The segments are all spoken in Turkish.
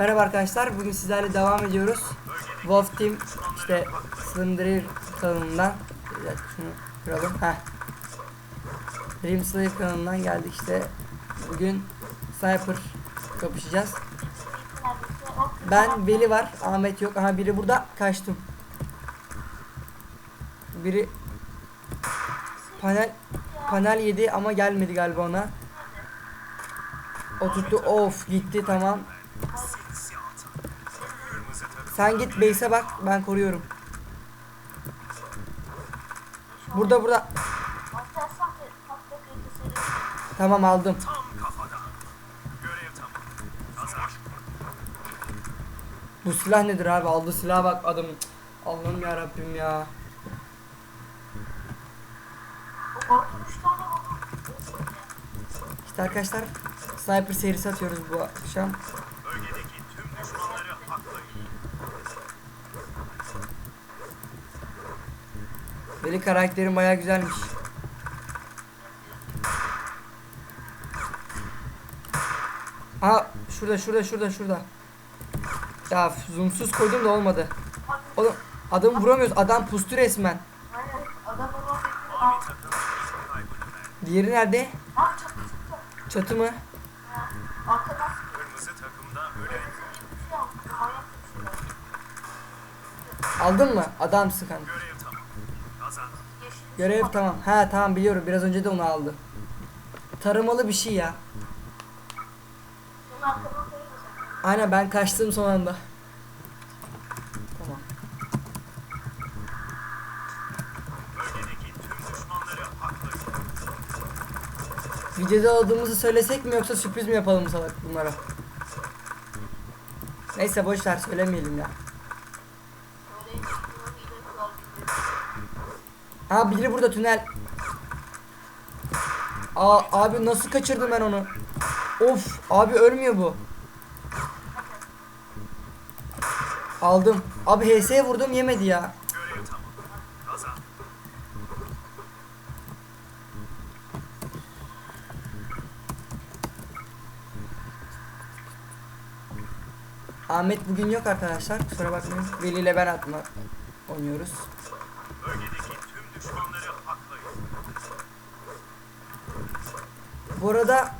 Merhaba arkadaşlar. Bugün sizlerle devam ediyoruz. Wolf Team işte Slender kanalından şunu kıralım. Heh. Dream Slayer kanalından geldik işte. Bugün Sniper kapışacağız. Ben Veli var. Ahmet yok. Aha biri burada. Kaçtım. Biri panel panel yedi ama gelmedi galiba ona. Oturttu. Of gitti tamam. Sen git base'e bak ben koruyorum. Burada burada. Tamam aldım. Bu silah nedir abi? Aldı silaha bak adam. Allah'ım ya Rabbim ya. İşte arkadaşlar sniper serisi atıyoruz bu akşam. Benim karakterim baya güzelmiş. Aa şurada şurada şurada şurada. Ya zoomsuz koydum da olmadı. Oğlum adamı vuramıyoruz. Adam pustu resmen. Diğeri nerede? Çatı mı? Aldın mı? Adam sıkan. Görev tamam. Ha tamam biliyorum. Biraz önce de onu aldı. Tarımalı bir şey ya. Aynen ben kaçtım son anda. Tamam. Videoda olduğumuzu söylesek mi yoksa sürpriz mi yapalım salak bunlara? Neyse boş ver söylemeyelim ya. Ha biri burada tünel. Aa abi nasıl kaçırdım ben onu? Of abi ölmüyor bu. Aldım. Abi HS'ye vurdum yemedi ya. Ahmet bugün yok arkadaşlar. Kusura bakmayın. Veli ile ben atma oynuyoruz. Bu arada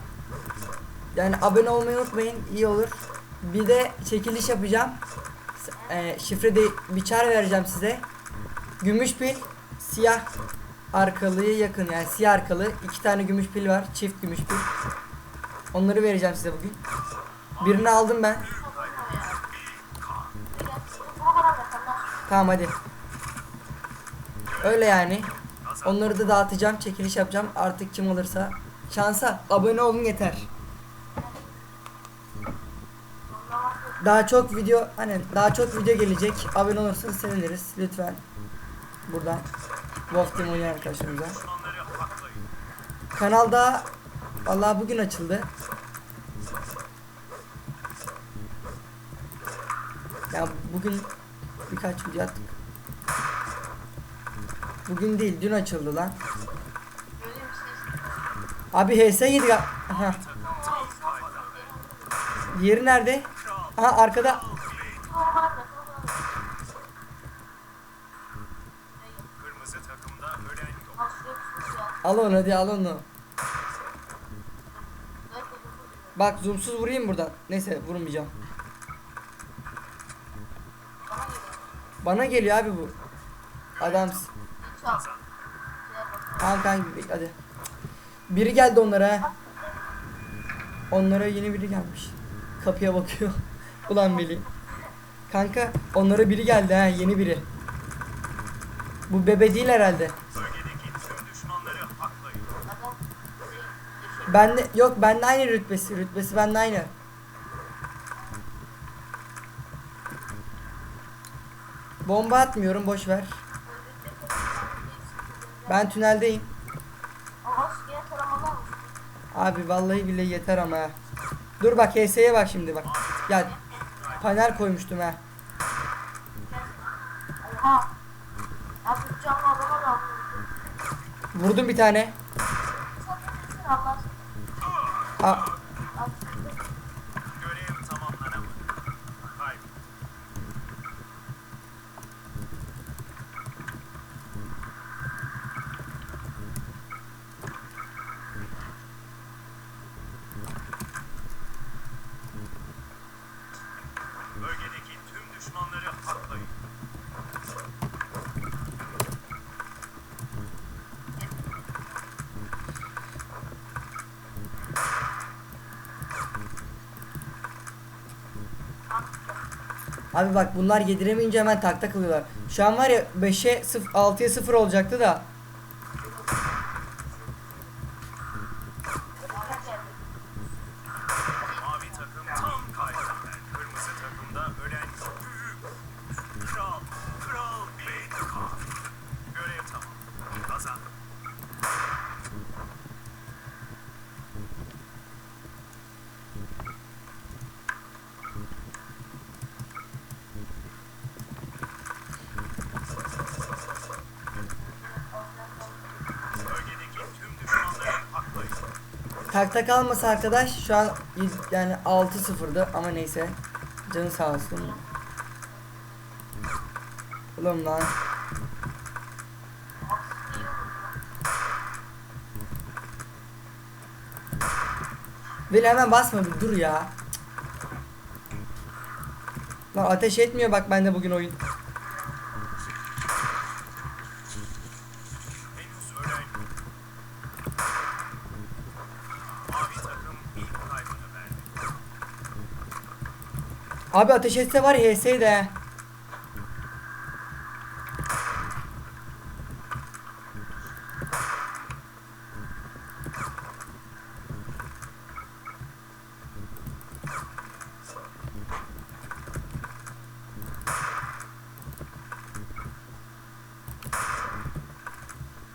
yani abone olmayı unutmayın. iyi olur. Bir de çekiliş yapacağım. E, şifre de bir çare vereceğim size. Gümüş pil, siyah arkalığı yakın yani siyah arkalı iki tane gümüş pil var. Çift gümüş pil. Onları vereceğim size bugün. Birini aldım ben. Tamam hadi. Öyle yani. Onları da dağıtacağım, çekiliş yapacağım. Artık kim alırsa şansa abone olun yeter. Daha çok video hani daha çok video gelecek. Abone olursanız seviniriz lütfen. Buradan Wolf Team oynayan haklayın. Kanalda vallahi bugün açıldı. Ya bugün birkaç video attık. Bugün değil dün açıldı lan. Abi HS yedi ya. Aha. Diğeri nerede? Aha arkada. Al onu hadi al onu. Bak zoomsuz vurayım buradan. Neyse vurmayacağım. Bana geliyor abi bu. Adam. Tamam kanka hadi. Biri geldi onlara. Onlara yeni biri gelmiş. Kapıya bakıyor. Ulan Veli. Kanka onlara biri geldi ha yeni biri. Bu bebe değil herhalde. Haklayın. Bende yok bende aynı rütbesi rütbesi bende aynı. Bomba atmıyorum boş ver. Ben tüneldeyim. Abi vallahi bile yeter ama. ha. Dur bak HS'ye bak şimdi bak. Ya panel koymuştum ha. Oha. Ya tutacağım adama da. Vurdum bir tane. Sen Allah Aa, Görev tamamlanamadı. Bölgedeki tüm düşmanları haklayın. Abi bak bunlar yediremeyince hemen tak tak alıyorlar. Şu an var ya 5'e 0 6'ya 0 olacaktı da. Tak tak almasa arkadaş şu an yani 6-0'dı ama neyse. Canı sağ olsun. Oğlum lan. Veli hemen basma bir dur ya. Lan ateş etmiyor bak bende bugün oyun. Abi ateş etse var ya HS'ydi he.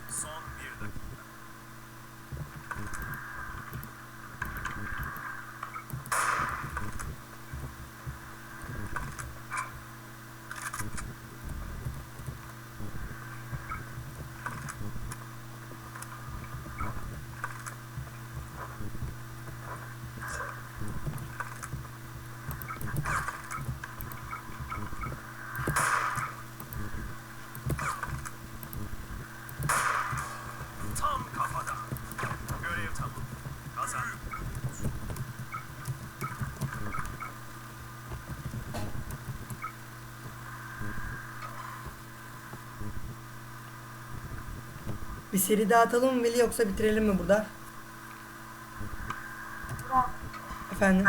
Son bir dakika. Tam kafada. Görev tamam. Kazan. Bir seri daha atalım mı Veli yoksa bitirelim mi burada? Efendim?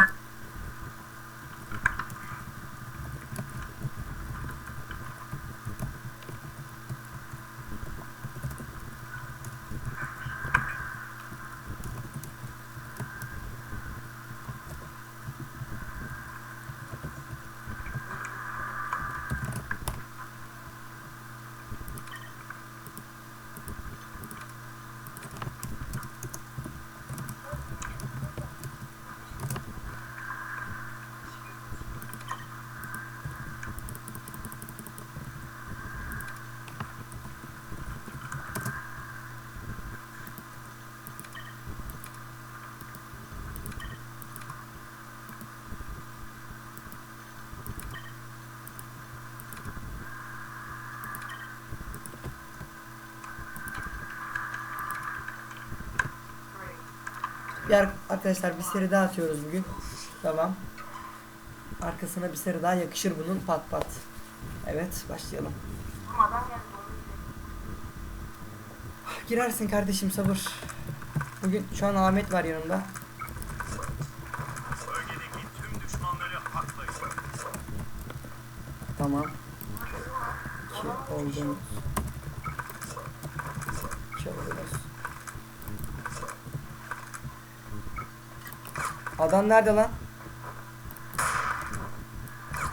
Bir ar- arkadaşlar bir seri daha atıyoruz bugün. Tamam. Arkasına bir seri daha yakışır bunun pat pat. Evet başlayalım. Girersin kardeşim sabır. Bugün şu an Ahmet var yanımda. Tamam. İki oldunuz. İki oldunuz. Adam nerede lan?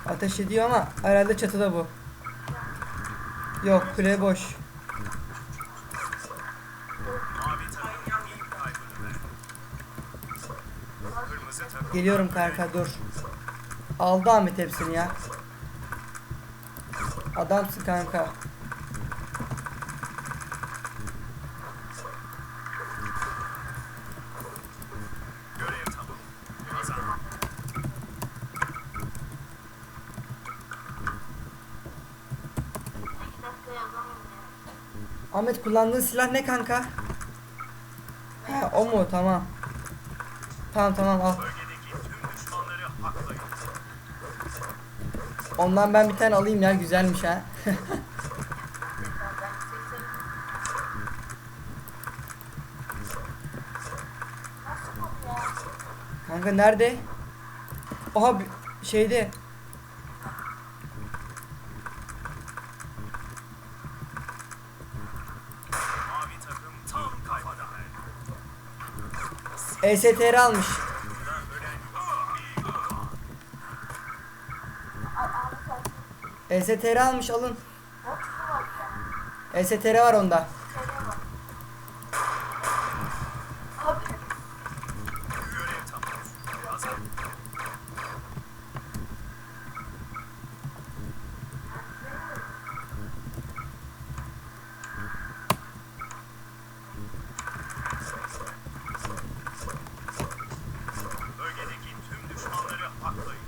Ateş ediyor ama herhalde çatıda bu. Yok kule boş. Geliyorum kanka dur. Aldı Ahmet hepsini ya. Adamsın kanka. görev tamam. Kazan. İki dakika yazamıyorum ya. Ahmet kullandığın silah ne kanka? He o mu tamam. Tamam tamam al. Ondan ben bir tane alayım ya güzelmiş ha. Ben 80 Nasıl bu ya? Kanka nerede? Bir- şeyde. ESTR almış. ESTR almış alın. ESTR var onda. Şöyle bak. Abi Görev tamam. Kazan. Bölgedeki tüm düşmanları haklayın.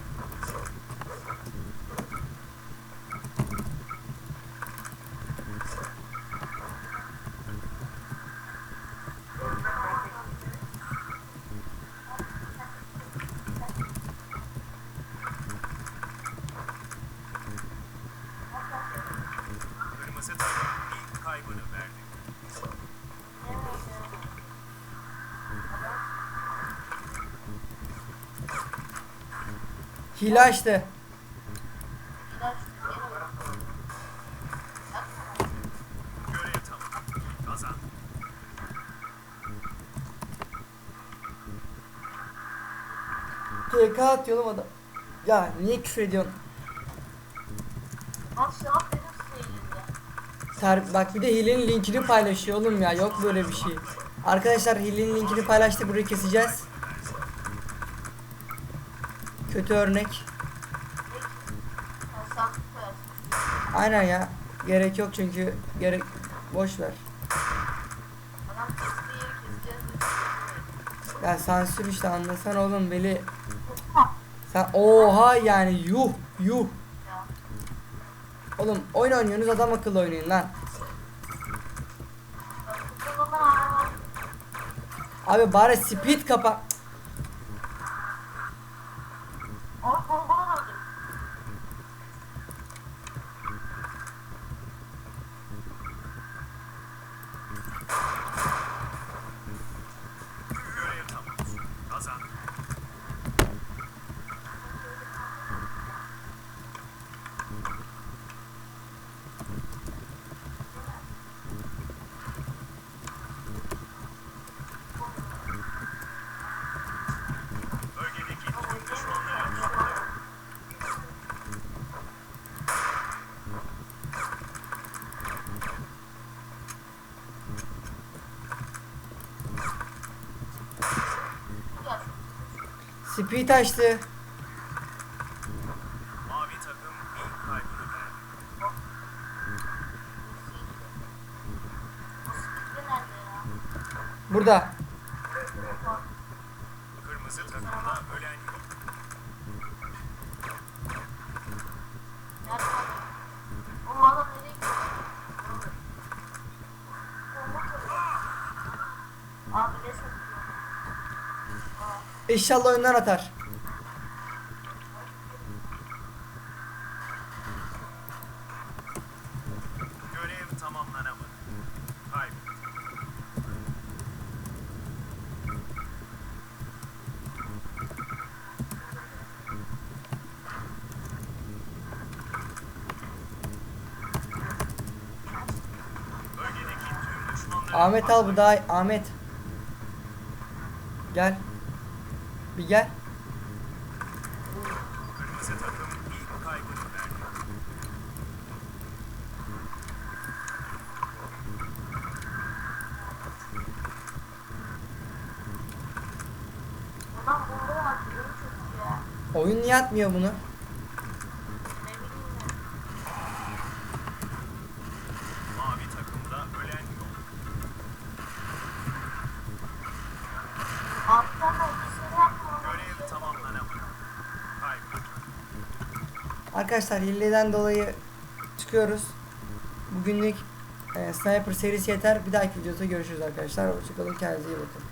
Kırmızı takım ilk kaybını verdi. Hile açtı. TK atıyor oğlum adam. Ya niye küfür ediyorsun? Ter, bak bir de hilenin linkini paylaşıyor oğlum ya yok böyle bir şey. Arkadaşlar hilenin linkini paylaştı burayı keseceğiz. Kötü örnek. Aynen ya. Gerek yok çünkü gerek boş ver. Ya sansür işte anlasan oğlum Veli. Sen oha yani yuh yuh. Oğlum oyun oynuyorsunuz adam akıllı oynayın lan. Abi bari speed kapa. Onu bombadan öldüm. Görev tamam. Kazan. Bölgedeki tüm düşmanları haklayın. Gel. Speed açtı. Mavi takım ilk kaybını verdi. Bu sikikli nerede ya? Burada. Kırmızı takımda ölen yok. Nerede? O adam nereye gidiyor? Abi resim. İnşallah oyundan atar. Görev tamamlanamadı. Kaybı. Bölgedeki tüm düşmanları Ahmet al bu daha. Ahmet. Gel. Bir gel. Oyun niye atmıyor bunu? Ne bileyim ya. Mavi takımda ölen yok. Alttan da bir şey yapma. Görev tamamlanamadı. Kaybı. Arkadaşlar hileden dolayı çıkıyoruz. Bugünlük e, Sniper serisi yeter. Bir dahaki videoda görüşürüz arkadaşlar. Hoşçakalın. Kendinize iyi bakın.